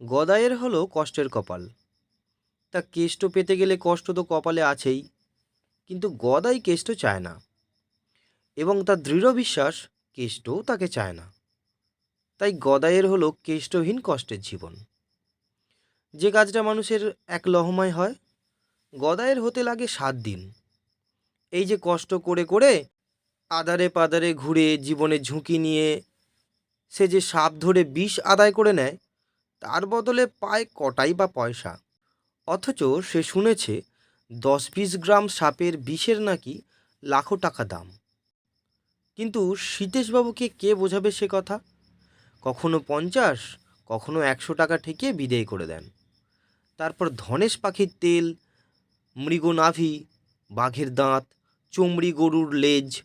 গদাইয়ের হলো কষ্টের কপাল। তা কেষ্ট পেতে গেলে কষ্ট তো কপালে আছেই, কিন্তু গদাই কেষ্ট চায় না। এবং তার দৃঢ় বিশ্বাস কেষ্টও তাকে চায় না। তাই গদায়ের হলো কেষ্টহীন কষ্টের জীবন। যে কাজটা মানুষের এক লহমায় হয় গদায়ের হতে লাগে সাত দিন। এই যে কষ্ট করে করে আদারে পাদারে ঘুরে জীবনে ঝুঁকি নিয়ে সে যে সাপ ধরে বিষ আদায় করে নেয় তার বদলে পায় কটাই বা পয়সা। অথচ সে শুনেছে দশ বিশ গ্রাম সাপের বিষের নাকি লাখো টাকা দাম। কিন্তু সীতেশবাবুকে কে বোঝাবে সে কথা? কখনো পঞ্চাশ, কখনো একশো টাকা ঠেকিয়ে বিদেয় করে দেন। তারপর ধনেশ পাখির তেল, মৃগনাভি, বাঘের দাঁত, চমড়ি গরুর লেজ,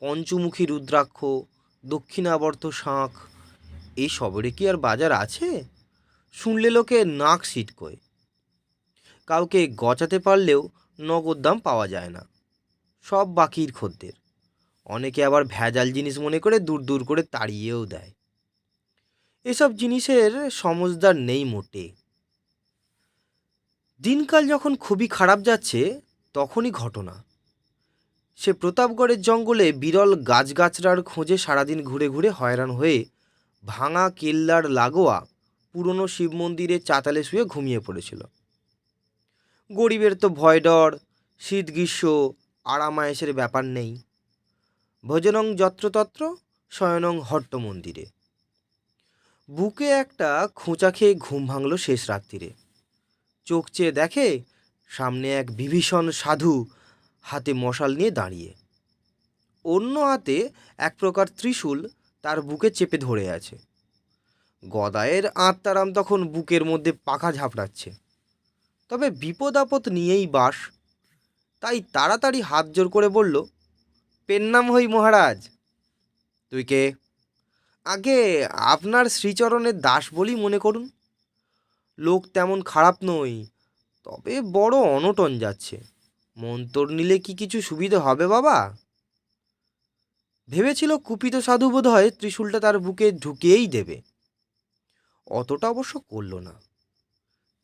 পঞ্চমুখী রুদ্রাক্ষ, দক্ষিণাবর্ত শাঁখ এই সবেরই কি আর বাজার আছে? শুনলে লোকে নাক সিটকোয়। কাউকে গচাতে পারলেও নগদ দাম পাওয়া যায় না। সব বাকির খদ্দের। অনেকে আবার ভেজাল জিনিস মনে করে দূর দূর করে তাড়িয়েও দেয়। এসব জিনিসের সমজদার নেই মোটে। দিনকাল যখন খুবই খারাপ যাচ্ছে, তখনই ঘটনা। সে প্রতাপগড়ের জঙ্গলে বিরল গাছগাছড়ার খোঁজে সারাদিন ঘুরে ঘুরে হয়রান হয়ে ভাঙা কেল্লার লাগোয়া পুরনো শিব মন্দিরে চাতালে শুয়ে ঘুমিয়ে পড়েছিল। গরিবের তো ভয় ডর, শীত, গ্রীষ্ম আরামায়েসের ব্যাপার নেই। ভোজনং যত্রতত্র, শয়নং হট্ট মন্দিরে। বুকে একটা খোঁচা খেয়ে ঘুম ভাঙল শেষ রাত্রিরে। চোখ চেয়ে দেখে সামনে এক বিভীষণ সাধু হাতে মশাল নিয়ে দাঁড়িয়ে। অন্য হাতে এক প্রকার ত্রিশূল তার বুকে চেপে ধরে আছে। গদায়ের আত্মারাম তখন বুকের মধ্যে পাখা ঝাপড়াচ্ছে। তবে বিপদ আপদ নিয়েই বাস। তাই তাড়াতাড়ি হাত জোর করে বলল পেন্নাম হই মহারাজ। তুই কে? আগে আপনার শ্রীচরণের দাস বলি মনে করুন। লোক তেমন খারাপ নই, তবে বড় অনটন যাচ্ছে। মন্তর নিলে কি কিছু সুবিধে হবে বাবা? ভেবেছিল কুপিত সাধু বোধ হয় ত্রিশূলটা তার বুকে ঢুকিয়েই দেবে। অতটা অবশ্য করল না।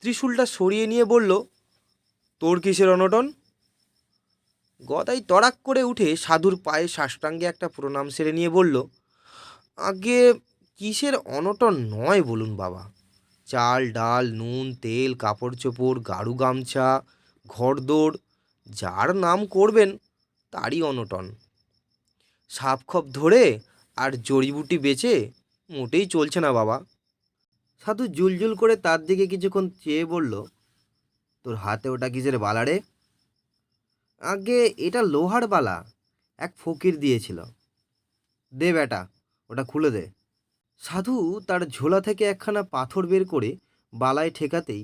ত্রিশূলটা সরিয়ে নিয়ে বলল, তোর কিসের অনটন? গদাই তড়াক করে উঠে সাধুর পায়ে সাষ্টাঙ্গে একটা প্রণাম সেরে নিয়ে বলল, আগে কিসের অনটন নয় বলুন বাবা। চাল, ডাল, নুন, তেল, কাপড় চোপড়, গাড়ু গামছা ঘরদৌড় যার নাম করবেন তারই অনটন। সাপ খপ ধরে আর জড়িবুটি বেচে মোটেই চলছে না বাবা। সাধু জুলজুল করে তার দিকে কিছুক্ষণ চেয়ে বলল, তোর হাতে ওটা কিসের বালা রে? আগে এটা লোহার বালা, এক ফকির দিয়েছিল। দে বেটা, ওটা খুলে দে। সাধু তার ঝোলা থেকে একখানা পাথর বের করে বালায় ঠেকাতেই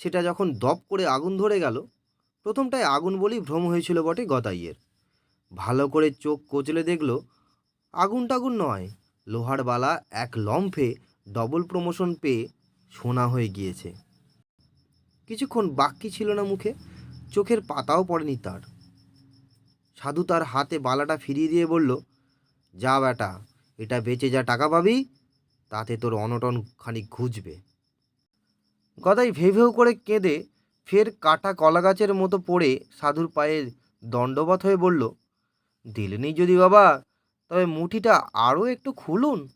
সেটা যখন দপ করে আগুন ধরে গেল, প্রথমটায় আগুন বলেই ভ্রম হয়েছিল বটে গদাইয়ের। ভালো করে চোখ কচলে দেখল, আগুন টাগুন নয়, লোহার বালা এক লম্ফে ডবল প্রমোশন পেয়ে সোনা হয়ে গিয়েছে। কিছুক্ষণ বাক্যি ছিল না মুখে, চোখের পাতাও পড়েনি তার। সাধু তার হাতে বালাটা ফিরিয়ে দিয়ে বলল, যা বেটা এটা বেচে যা টাকা পাবি, তাতে তোর অনটন খানিক ঘুচবে। গদাই ভেউ করে কেঁদে ফের কাটা কলা গাছের মতো পড়ে সাধুর পায়ে দণ্ডবত হয়ে বলল, দিলেনি যদি বাবা, তবে মুঠিটা আরও একটু খুলুন।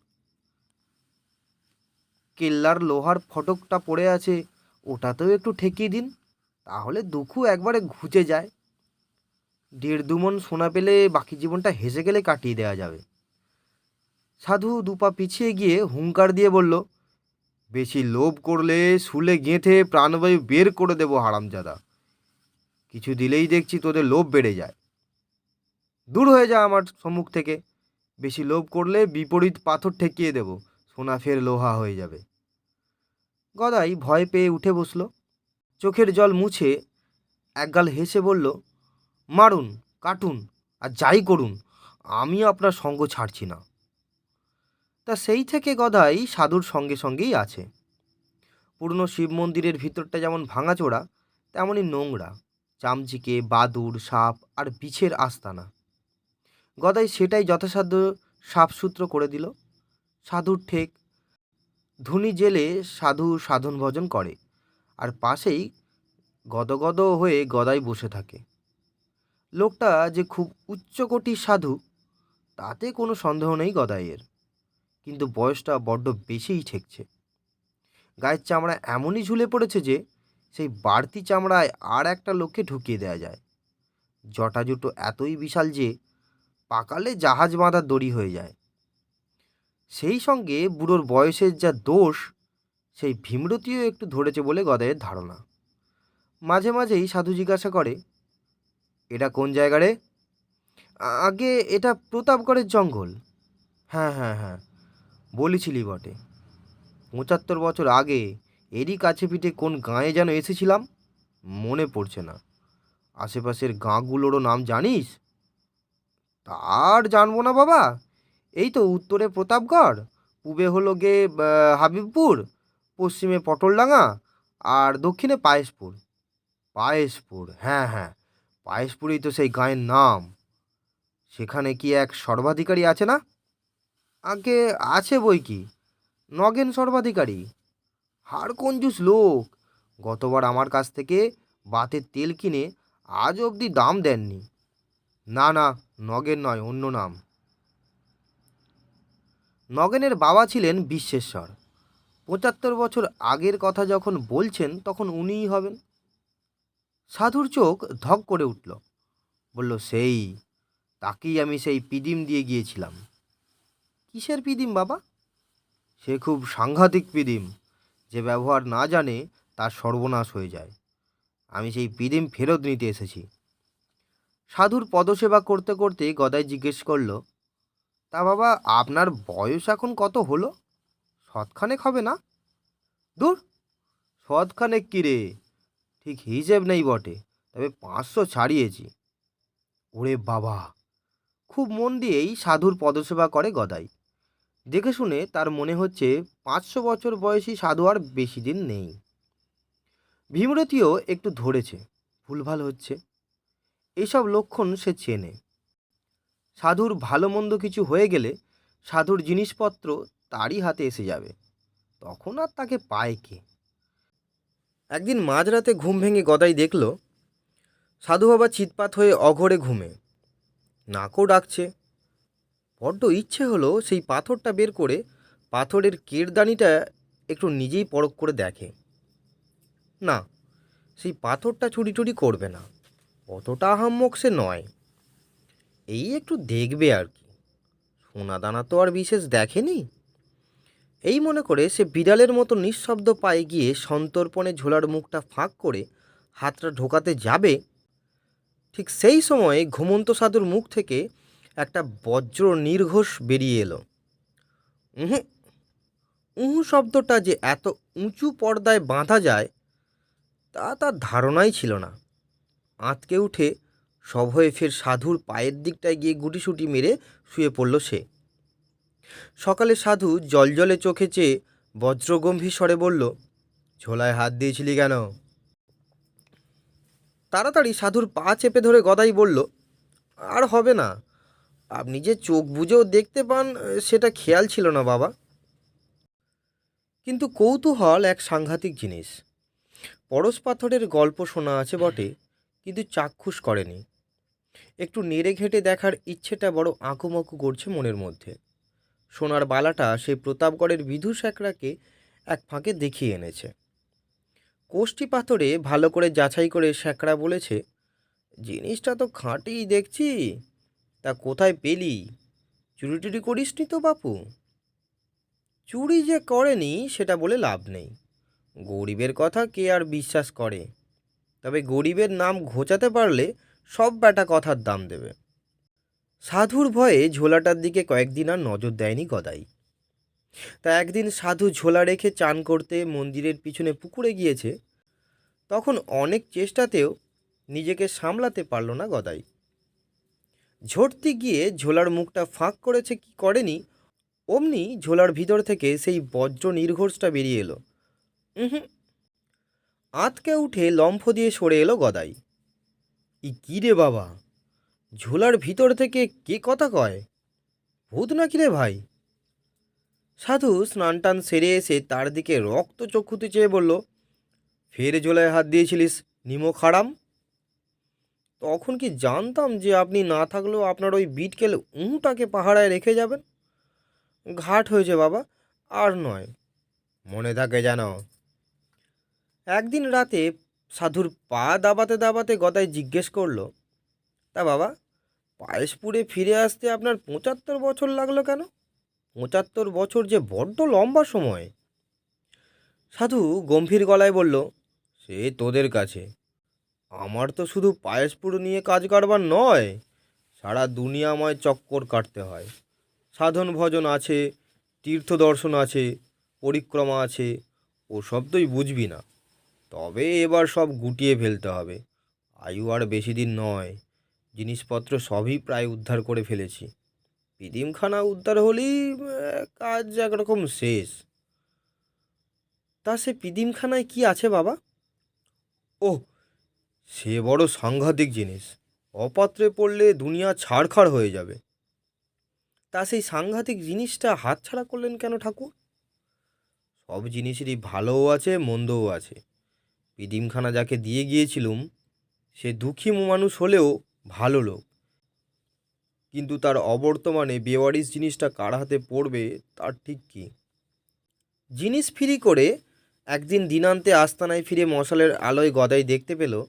কেল্লার লোহার ফটকটা পড়ে আছে, ওটাতেও একটু ঠেকিয়ে দিন, তাহলে দুঃখু একবারে ঘুচে যায়। দেড় দুমন সোনা পেলে বাকি জীবনটা হেসে গেলে কাটিয়ে দেওয়া যাবে। সাধু দুপা পিছিয়ে গিয়ে হুঙ্কার দিয়ে বলল, বেশি লোভ করলে শুলে গেঁথে প্রাণবায়ু বের করে দেবো হারামজাদা। কিছু দিলেই দেখছি তোদের লোভ বেড়ে যায়। দূর হয়ে যা আমার সম্মুখ থেকে। বেশি লোভ করলে বিপরীত পাথর ঠেকিয়ে দেব, সোনা ফের লোহা হয়ে যাবে। গদাই ভয় পেয়ে উঠে বসল। চোখের জল মুছে একগাল হেসে বলল, মারুন, কাটুন আর যাই করুন, আমি আপনার সঙ্গ ছাড়ছি না। তা সেই থেকে গদাই সাধুর সঙ্গে সঙ্গেই আছে। পুরনো শিব মন্দিরের ভিতরটা যেমন ভাঙাচোড়া তেমনই নোংরা, চামচিকে, বাদুর, সাপ আর বিছের আস্তানা। গদাই সেটাই যথাসাধ্য সাফসূত্র করে দিল। সাধুর ঠেক ধুনি জেলে সাধু সাধন ভজন করে, আর পাশেই গদগদ হয়ে গদাই বসে থাকে। লোকটা যে খুব উচ্চকোটির সাধু, তাতে কোনো সন্দেহ নেই গদাইয়ের, কিন্তু বয়সটা বড্ড বেশিই ঠেকছে। গায়ের চামড়া এমনই ঝুলে পড়েছে যে, সেই বাড়তি চামড়ায় আর একটা লোককে ঢুকিয়ে দেওয়া যায়। জটাজুটো এতই বিশাল যে, পাকালে জাহাজ বাঁধার দড়ি হয়ে যায়। সেই সঙ্গে বুড়োর বয়সের যা দোষ, সেই ভীমরতিও একটু ধরেছে বলে গদায়ের ধারণা। মাঝে মাঝেই সাধু জিজ্ঞাসা করে, এটা কোন জায়গা রে? আগে এটা প্রতাপগড়ের জঙ্গল। হ্যাঁ হ্যাঁ হ্যাঁ বলেছিলি বটে। পঁচাত্তর বছর আগে এরই কাছে পিঠে কোন গাঁয়ে যেন এসেছিলাম? মনে পড়ছে না। আশেপাশের গাঁগুলোরও নাম জানিস? তার জানব না বাবা। এই তো উত্তরে প্রতাপগড়, পূবে হলো গে হাবিবপুর, পশ্চিমে পটলডাঙ্গা আর দক্ষিণে পায়েসপুর পায়েসপুর হ্যাঁ হ্যাঁ পায়েসপুরেই তো সেই গাঁয়ের নাম। সেখানে কি এক সর্বাধিকারী আছে না? আগে আছে বই কি? নগেন সর্বাধিকারী। হাড় কঞ্জুস লোক। গতবার আমার কাছ থেকে বাতের তেল কিনে আজ অবধি দাম দেননি। না না, নগেন নয়, অন্য নাম। নগেনের বাবা ছিলেন বিশ্বেশ্বর। পঁচাত্তর বছর আগের কথা যখন বলছেন, তখন উনিই হবেন। সাধুর চোখ ধক করে উঠল। বলল, সেই, তাকেই আমি সেই পিদিম দিয়ে গিয়েছিলাম। কিসের পিদিম বাবা? সে খুব সাংঘাতিক পিদিম। যে ব্যবহার না জানে, তার সর্বনাশ হয়ে যায়। আমি সেই পিদিম ফেরত নিতে এসেছি। সাধুর পদসেবা করতে করতে গদাই জিজ্ঞেস করল তা বাবা, আপনার বয়স এখন কত হলো? শতখানেক হবে না? দূর, শতখানেক কী রে? ঠিক হিসেব নেই বটে, তবে পাঁচশো ছাড়িয়েছি। ওরে বাবা, খুব মন দিয়েই সাধুর পদসেবা করে গদাই। দেখে শুনে তার মনে হচ্ছে পাঁচশো বছর বয়সী সাধু আর বেশি দিন নেই। ভীমরতিও একটু ধরেছে, ভুলভাল হচ্ছে। এসব লক্ষণ সে চেনে। সাধুর ভালো মন্দ কিছু হয়ে গেলে সাধুর জিনিসপত্র তারই হাতে এসে যাবে। তখন আর তাকে পায় কে? একদিন মাঝরাতে ঘুম ভেঙে গদাই দেখল, সাধু বাবা চিৎপাত হয়ে অঘরে ঘুমে। নাকও ডাকছে। বড্ড ইচ্ছে হলো সেই পাথরটা বের করে পাথরের কেরদানিটা একটু নিজেই পরখ করে দেখে। না, সেই পাথরটা চুরি টুরি করবে না। অতটা আহাম্মক সে নয়। এই একটু দেখবে আর কি। সোনা দানা তো আর বিশেষ দেখেনি। এই মনে করে সে বিড়ালের মতো নিঃশব্দ পায়ে গিয়ে সন্তর্পণে ঝোলার মুখটা ফাঁক করে হাতটা ঢোকাতে যাবে, ঠিক সেই সময়ে ঘুমন্ত সাধুর মুখ থেকে একটা বজ্র নির্ঘোষ বেরিয়ে এলো। উহু উহু শব্দটা যে এত উঁচু পর্দায় বাঁধা যায়, তা তার ধারণাই ছিল না। আঁতকে উঠে সভয়ে ফের সাধুর পায়ের দিকটায় গিয়ে গুটিসুটি মেরে শুয়ে পড়ল সে। সকালে সাধু জলজলে চোখে চেয়ে বজ্রগম্ভীর স্বরে বলল, ঝোলায় হাত দিয়েছিলি কেন? তাড়াতাড়ি সাধুর পা চেপে ধরে গদাই বলল, আর হবে না। আপনি যে চোখ বুঝেও দেখতে পান, সেটা খেয়াল ছিল না বাবা। কিন্তু কৌতূহল এক সাংঘাতিক জিনিস। পরশ পাথরের গল্প শোনা আছে বটে, কিন্তু চাক্ষুষ করেনি। একটু নেড়ে ঘেঁটে দেখার ইচ্ছেটা বড় আঁকুমাকু করছে মনের মধ্যে। সোনার বালাটা সেই প্রতাপগড়ের বিধু স্যাকরাকে এক ফাঁকে দেখিয়ে এনেছে। কোষ্টি পাথরে ভালো করে যাচাই করে স্যাকরা বলেছে, জিনিসটা তো খাঁটিই দেখছি, তা কোথায় পেলি? চুরি টুরি করিসনি তো বাপু? চুরি যে করেনি, সেটা বলে লাভ নেই। গরিবের কথা কে আর বিশ্বাস করে? তবে গরিবের নাম ঘোচাতে পারলে সব ব্যাটা কথার দাম দেবে। সাধুর ভয়ে ঝোলাটার দিকে কয়েকদিন আর নজর দেয়নি গদাই। তা একদিন সাধু ঝোলা রেখে চান করতে মন্দিরের পিছনে পুকুরে গিয়েছে, তখন অনেক চেষ্টাতেও নিজেকে সামলাতে পারল না গদাই। ঝরতে গিয়ে ঝোলার মুখটা ফাঁক করেছে কি করেনি, অমনি ঝোলার ভিতর থেকে সেই বজ্র নির্ঘোষটা বেরিয়ে এলো। হুম আতকে উঠে লম্ফ দিয়ে সরে এলো গদাই। ই কী রে বাবা? ঝোলার ভিতর থেকে কে কথা কয়? ভূত নাকি রে ভাই? সাধু স্নান টান সেরে এসে তার দিকে রক্ত চক্ষুতে চেয়ে বলল, ফের ঝোলায় হাত দিয়েছিলিস, নিমো খাড়াম? তখন কি জানতাম যে আপনি না থাকলেও আপনার ওই বিটকেল উঁটাকে পাহারায় রেখে যাবেন? ঘাট হয়েছে বাবা, আর নয়। মনে থাকে জানো, একদিন রাতে সাধুর পা দাবাতে দাবাতে গদায় জিজ্ঞেস করল, তা বাবা পায়েসপুরে ফিরে আসতে আপনার পঁচাত্তর বছর লাগল কেন? পঁচাত্তর বছর যে বড্ড লম্বা সময়। সাধু গম্ভীর গলায় বলল, সে তোদের কাছে। আমার তো শুধু পায়েসপুর নিয়ে কাজ কারবার নয়, সারা দুনিয়াময় চক্কর কাটতে হয়। সাধন ভজন আছে তীর্থ দর্শন আছে, পরিক্রমা আছে, ওসব তুই বুঝবি না। তবে এবার সব গুটিয়ে ফেলতে হবে। আয়ু আর বেশি দিন নয়। জিনিসপত্র সবই প্রায় উদ্ধার করে ফেলেছি। পিদিমখানা উদ্ধার হলেই কাজ একরকম শেষ। তা সে পিদিমখানায় কি আছে বাবা? ওহ, সে বড় সাংঘাতিক জিনিস। অপাত্রে পড়লে দুনিয়া ছাড়খাড় হয়ে যাবে। তা সেই সাংঘাতিক জিনিসটা হাতছাড়া করলেন কেন ঠাকুর? সব জিনিসেরই ভালোও আছে, মন্দও আছে। পিদিমখানা যাকে দিয়ে গিয়েছিলুম, সে দুঃখী মানুষ হলেও ভালো লোক। কিন্তু তার অবর্তমানে বেওয়ারিশ জিনিসটা কার হাতে পড়বে, তার ঠিক কী? জিনিস ফিরি করে একদিন দিনান্তে আস্তানায় ফিরে মশালের আলোয় গদাই দেখতে পেল,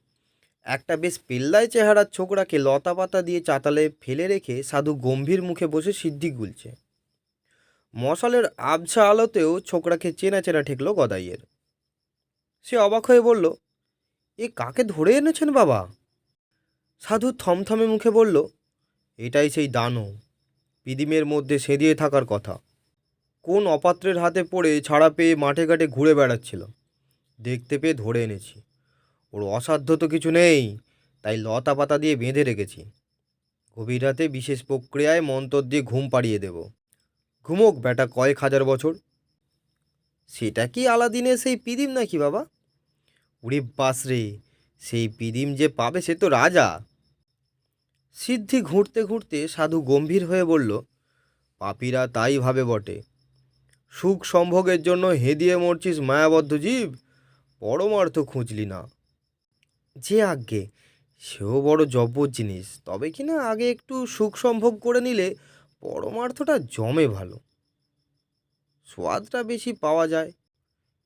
একটা বেশ পেল্লায় চেহারার ছোকরাকে লতা পাতা দিয়ে চাতালে ফেলে রেখে সাধু গম্ভীর মুখে বসে সিদ্ধি গুলছে। মশালের আবছা আলোতেও ছোকরাকে চেনা চেনা ঠেকলো গদাইয়ের। সে অবাক হয়ে বলল, এ কাকে ধরে এনেছেন বাবা? সাধু থমথমে মুখে বলল, এটাই সেই দানব। পিদিমের মধ্যে সেদিয়ে থাকার কথা। কোন অপাত্রের হাতে পড়ে ছাড়া পেয়ে মাঠে ঘাটে ঘুরে বেড়াচ্ছিল। দেখতে পেয়ে ধরে এনেছি। ওর অসাধ্য তো কিছু নেই, তাই লতা পাতা দিয়ে বেঁধে রেখেছি। গভীর রাতে বিশেষ প্রক্রিয়ায় মন্তর দিয়ে ঘুম পাড়িয়ে দেব। ঘুমোক বেটা কয়েক হাজার বছর। সেটা কি আলাদিনের সেই পিদিম নাকি বাবা? উড়ে বাস রে, সেই পিদিম যে পাবে সে তো রাজা। সিদ্ধি ঘুরতে ঘুরতে সাধু গম্ভীর হয়ে বলল, পাপিরা তাই ভাবে বটে। সুখ সম্ভোগের জন্য হেদিয়ে মরছিস মায়াবদ্ধ জীব, পরমার্থ খুঁজলি না। যে আজ্ঞে, সেও বড় জব্বর জিনিস, তবে কি না আগে একটু সুখ সম্ভোগ করে নিলে পরমার্থটা জমে ভালো। সোয়াদটা বেশি পাওয়া যায়।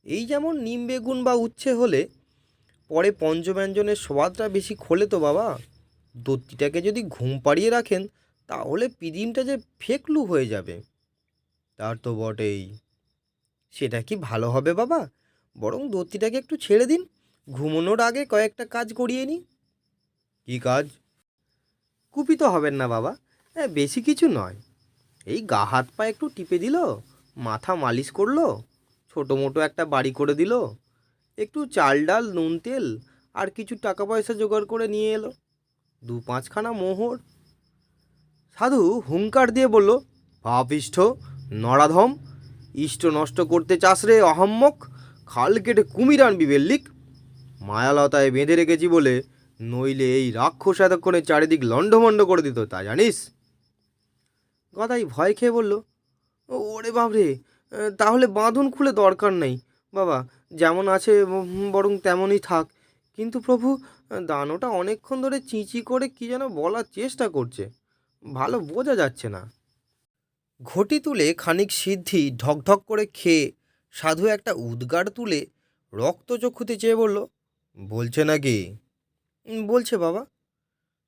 এই যেমন নিম বেগুন বা উচ্ছে হলে পরে পঞ্চব্যঞ্জনের স্বাদটা বেশি খোলে তো বাবা। দত্তিটাকে যদি ঘুম পাড়িয়ে রাখেন, তাহলে পিদিমটা যে ফেকলু হয়ে যাবে। তার তো বটেই। সেটা কি ভালো হবে বাবা? বরং দত্তিটাকে একটু ছেড়ে দিন। ঘুমোনোর আগে কয়েকটা কাজ করিয়ে নিই কী কাজ? কুপিত হবেন না বাবা। হ্যাঁ বেশি কিছু নয়। এই গা হাত পা একটু টিপে দিল? মাথা মালিশ করল? ছোটো মোটো একটা বাড়ি করে দিল? একটু চাল ডাল, নুন তেল আর কিছু টাকা পয়সা জোগাড় করে নিয়ে এলো। দু পাঁচখানা মোহর। সাধু হুঙ্কার দিয়ে বলল, পাপিষ্ঠ, নরাধম, ইষ্ট নষ্ট করতে চাস রে, অহম্মক। খাল কেটে কুমির আনবি বেল্লিক। মায়ালতায় বেঁধে রেখেছি বলে নইলে এই রাক্ষস এতক্ষণে চারিদিক লণ্ডভণ্ড করে দিত, তা জানিস? গদাই ভয় খেয়ে বলল ওরে বাবরে তাহলে বাঁধন খুলে দরকার নেই। বাবা যেমন আছে বরং তেমনই থাক। কিন্তু প্রভু দানোটা অনেকক্ষণ ধরে চিঁচি করে কি যেন বলার চেষ্টা করছে। ভালো বোঝা যাচ্ছে না। ঘটি তুলে খানিক সিদ্ধি ঢকঢক করে খেয়ে সাধু একটা উদ্গার তুলে রক্তচক্ষুতে চেয়ে বলল বলছে নাকি? "উম, বলছে বাবা।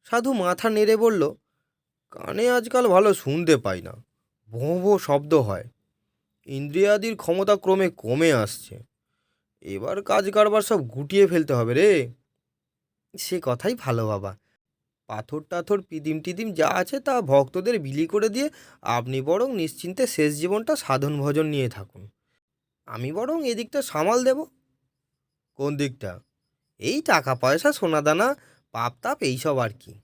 সাধু মাথা নেড়ে বলল কানে আজকাল ভালো শুনতে পাই না। ভোঁ ভোঁ শব্দ হয়। ইন্দ্রিয়াদির ক্ষমতা ক্রমে কমে আসছে। এবার কাজ কারবার সব গুটিয়ে ফেলতে হবে রে। সে কথাই ভালো বাবা। পাথর টাথর, পিদিম টিদিম যা আছে তা ভক্তদের বিলি করে দিয়ে আপনি বরং নিশ্চিন্তে শেষ জীবনটা সাধন ভজন নিয়ে থাকুন। আমি বরং এদিকটা সামাল দেব। কোন দিকটা? এই টাকা পয়সা, সোনাদানা, পাপ তাপ, এইসব আর কি।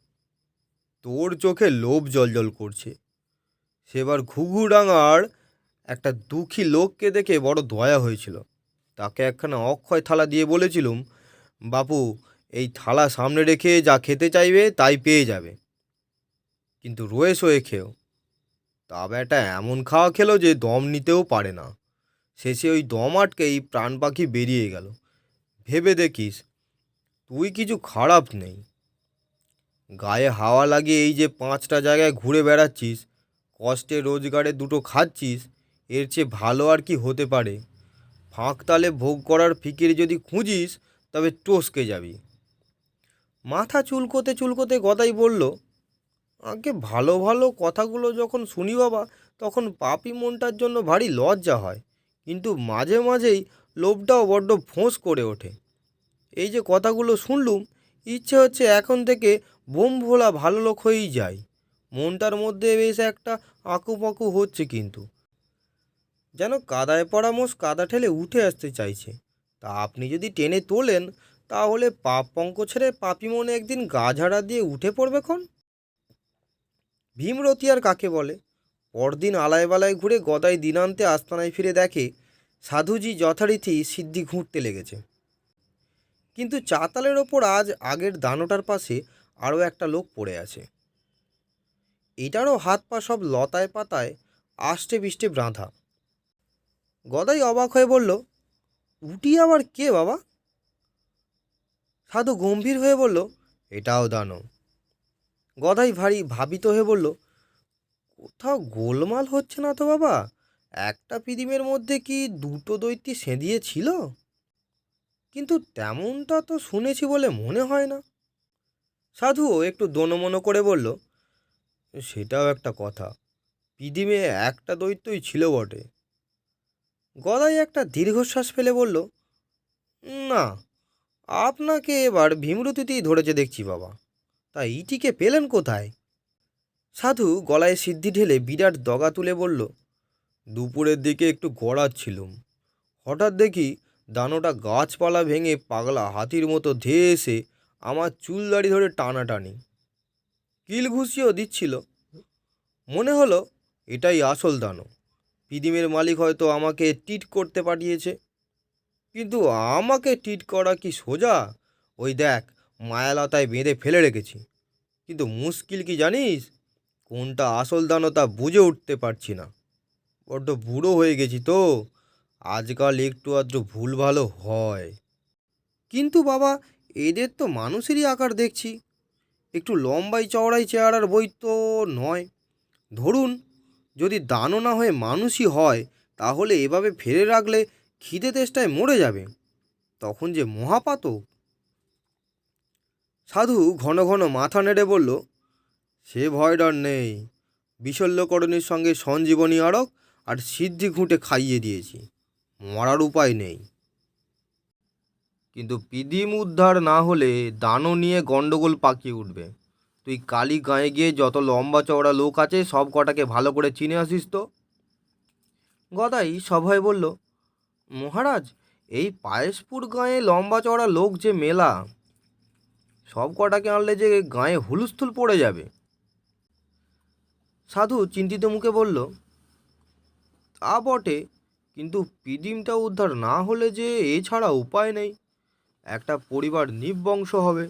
তোর চোখে লোভ জলজল করছে। সেবার ঘুঘুডাঙার একটা দুঃখী লোককে দেখে বড় দয়া হয়েছিল। তাকে একখানা অক্ষয় থালা দিয়ে বলেছিলুম, বাপু, এই থালা সামনে রেখে যা খেতে চাইবে তাই পেয়ে যাবে। কিন্তু রয়ে সয়ে খেও তা বেটা এমন খাওয়া খেলো যে দম নিতেও পারে না। শেষে ওই দম আটকেই প্রাণ পাখি বেরিয়ে গেল। ভেবে দেখিস, তুই কিছু খারাপ নেই। গায়ে হাওয়া লাগিয়ে এই যে পাঁচটা জায়গায় ঘুরে বেড়াচ্ছিস কষ্টে রোজগারে দুটো খাচ্ছিস, এর চেয়ে ভালো আর কি হতে পারে? ফাঁক তালে ভোগ করার ফিকির যদি খুঁজিস, তবে টসকে যাবি। মাথা চুলকোতে চুলকোতে গদাই বলল, আগে ভালো ভালো কথাগুলো যখন শুনি বাবা, তখন পাপি মনটার জন্য ভারী লজ্জা হয়। কিন্তু মাঝে মাঝেই লোভটাও বড্ড ফোঁস করে ওঠে। এই যে কথাগুলো শুনলুম, ইচ্ছে হচ্ছে এখন থেকে বোম ভোলা ভালো লোক হয়েই যায়। মনটার মধ্যে বেশ একটা আঁকুপাকু হচ্ছে কিন্তু। যেন কাদায় পড়া মোষ কাদা ঠেলে উঠে আসতে চাইছে। তা আপনি যদি টেনে তোলেন, তাহলে পাপ পঙ্ক ছেড়ে পাপি মনে একদিন গা ঝাড়া দিয়ে উঠে পড়বে খন? ভীমরতি আর কাকে বলে? পরদিন আলায় বালায় ঘুরে গদাই দিনান্তে আস্তানায় ফিরে দেখে সাধুজি যথারীতি সিদ্ধি ঘুঁটতে লেগেছে। কিন্তু চাতালের ওপর আজ আগের দানোটার পাশে আরও একটা লোক পড়ে আছে। এটারও হাত পা সব লতায় পাতায় আষ্টে পিষ্টে বাঁধা। গদাই অবাক হয়ে বলল, উটি আবার কে বাবা? সাধু গম্ভীর হয়ে বলল, এটাও দানো গদাই ভারী ভাবিত হয়ে বলল, কোথাও গোলমাল হচ্ছে না তো বাবা? একটা পিদিমের মধ্যে কি দুটো দৈত্যি সেঁধিয়ে ছিল কিন্তু তেমনটা তো শুনেছি বলে মনে হয় না। সাধুও একটু দনমনো করে বলল সেটাও একটা কথা। পিদিমে একটা দৈত্যই ছিল বটে। গদাই একটা দীর্ঘশ্বাস ফেলে বলল, না, আপনাকে এবার ভীমরতিতেই ধরেছে দেখছি বাবা। তা ইটিকে পেলেন কোথায়? সাধু গলায় সিদ্ধি ঢেলে বিরাট দগা তুলে বলল, দুপুরের দিকে একটু গড়াচ্ছিলুম। হঠাৎ দেখি দানোটা গাছপালা ভেঙে পাগলা হাতির মতো ধেয়ে এসে আমার চুল দাড়ি ধরে টানাটানি। কিল ঘুষিয়েও দিচ্ছিল। মনে হলো, এটাই আসল দানো পিদিমের মালিক হয়তো আমাকে টিট করতে পাঠিয়েছে। কিন্তু আমাকে টিট করা কি সোজা? ওই দেখ, মায়ালতায় বেঁধে ফেলে রেখেছি। কিন্তু মুশকিল কি জানিস? কোনটা আসল দানো তা বুঝে উঠতে পারছি না। বড্ড বুড়ো হয়ে গেছি তো। আজকাল একটু আধটু ভুল ভালো হয়। কিন্তু বাবা, এদের তো মানুষেরই আকার দেখছি। একটু লম্বাই চওড়াই চেহারার বই তো নয়। ধরুন, যদি দানও না হয়ে মানুষই হয়, তাহলে এভাবে ফেলে রাখলে খিদে তেষ্টায় মরে যাবে। তখন যে মহাপাতক। সাধু ঘন ঘন মাথা নেড়ে বলল, সে ভয় ডর নেই। বিশল্যকরণের সঙ্গে সঞ্জীবনী আড়ক আর সিদ্ধি ঘুঁটে খাইয়ে দিয়েছি। মরার উপায় নেই। কিন্তু পিদিম উদ্ধার না হলে দানও নিয়ে গণ্ডগোল পাকিয়ে উঠবে। তুই কালী গাঁয়ে গিয়ে যত লম্বা চওড়া লোক আছে, সব কটাকে ভালো করে চিনে আসিস তো? গদাই সভয় বলল, মহারাজ, এই পায়েসপুর গাঁয়ে লম্বা চওড়া লোক যে মেলা, সব কটাকে আনলে যে গায়ে হুলস্থুল পড়ে যাবে। সাধু চিন্তিত মুখে বলল, তা বটে, কিন্তু পিদিমটা উদ্ধার না হলে যে এছাড়া উপায় নেই। একটা পরিবার নিবংশ হবে।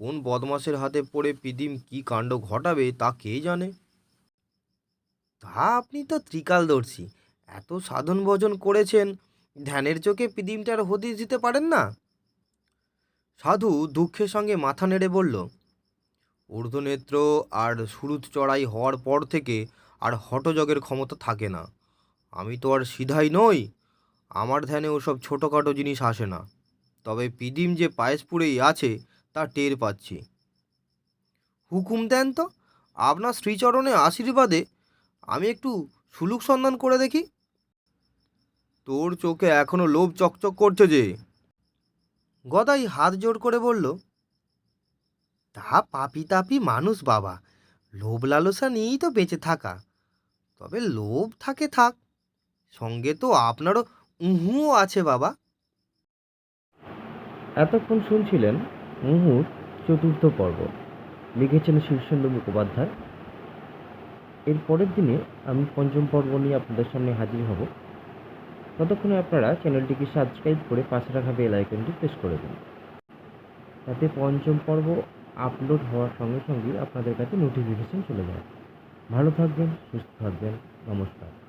কোন বদমাসের হাতে পড়ে পিদিম কি কাণ্ড ঘটাবে তা কে জানে? তা আপনি তো ত্রিকালদর্শী এত সাধন ভজন করেছেন, ধ্যানের চোখে পিদিমটার হদিস দিতে পারেন না? সাধু দুঃখের সঙ্গে মাথা নেড়ে বলল, ঊর্ধ্বনেত্র আর সুরুত চড়াই হওয়ার পর থেকে আর হটযোগের ক্ষমতা থাকে না। আমি তো আর সিধাই নই। আমার ধ্যানে ওসব ছোটোখাটো জিনিস আসে না। তবে পিদিম যে পায়েসপুরেই আছে, তা টের পাচ্ছি। হুকুম দেন তো, আপনার শ্রীচরণে আশীর্বাদে আমি একটু সুলুক সন্ধান করে দেখি। তোর চোখে এখনও লোভ চকচক করছে যে? গদাই হাত জোড় করে বলল, তা পাপি তাপি মানুষ বাবা, লোভ লালসা নিয়েই তো বেঁচে থাকা। তবে লোভ থাকে থাক, সঙ্গে তো আপনারও উহুও আছে বাবা। এতক্ষণ শুনছিলেন মুহুর চতুর্থ পর্ব। লিখেছেন শীর্ষেন্দু মুখোপাধ্যায়। এর পরের দিনে আমি পঞ্চম পর্ব নিয়ে আপনাদের সামনে হাজির হব। ততক্ষণে আপনারা চ্যানেলটিকে সাবস্ক্রাইব করে পাশে রাখা বেল আইকনটি প্রেস করে দিন। তাতে পঞ্চম পর্ব আপলোড হওয়ার সঙ্গে সঙ্গে আপনাদের কাছে নোটিফিকেশন চলে যায়। ভালো থাকবেন, সুস্থ থাকবেন। নমস্কার।